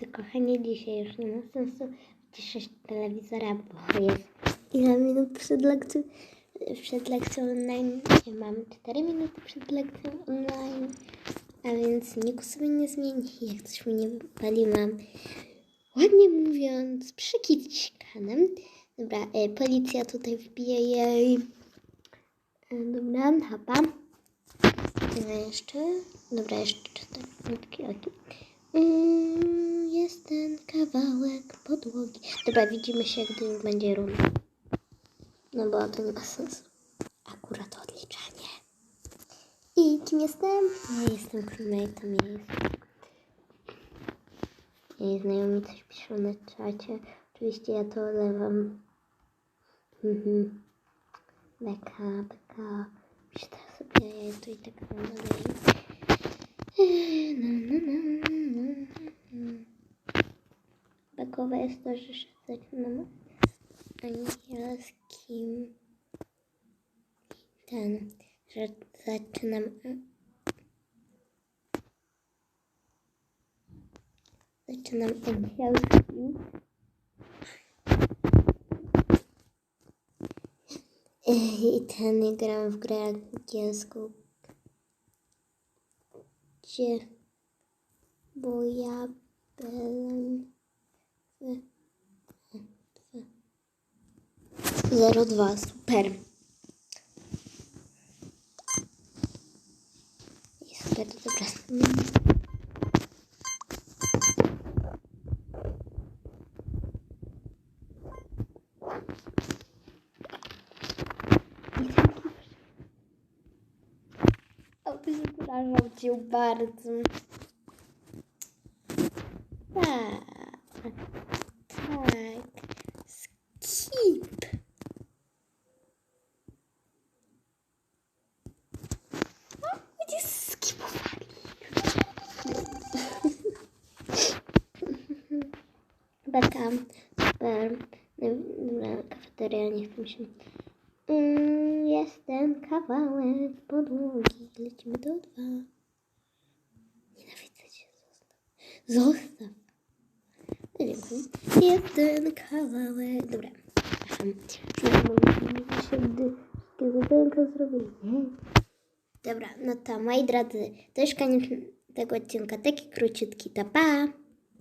To kochanie, dzisiaj już nie ma sensu wyciszać telewizora, bo jest ile minut przed lekcją, przed lekcją online. Ja mam 4 minuty przed lekcją online, a więc nikt sobie nie zmieni. Jak coś mi nie wypali, mam ładnie mówiąc przykiczkanem. Dobra, e, policja tutaj wbije jej. E, dobra, hapa. No jeszcze, dobra, jeszcze 4 minutki, okej. Mm, jest ten kawałek podłogi. Dobra, widzimy się, gdy już będzie runda. No bo to nie ma sensu. Akurat odliczanie. I kim jestem? Ja jestem crewmate'em, ja jestem. Jej znajomi coś piszą na czacie. Oczywiście ja to olewam. Mhm. Beka, beka. Myślę sobie, ja to i tak mam jest to, że się zaczynam angielskim. Ten, że zaczynam. Zaczynam angielski. I ten gram w grę angielską. Gdzie? Bo ja byłem w 02, super. I super, to dobra. O, przepraszam cię bardzo. Tak. Tak. Skip. O, Gdzie skipowali? Beka. Super. Dobra, kafeteria, nie chcę się. Mm, jest ten kawałek podłogi. Lecimy do dwa. Nienawidzę cię. Zostaw. Zostaw. No, Dziękuję. Jest ten kawałek. Dobra. Aha. Mówię się, gdy pęka zrobię. Dobra, no to moi drodzy, to już koniec tego odcinka. Taki króciutki. To pa!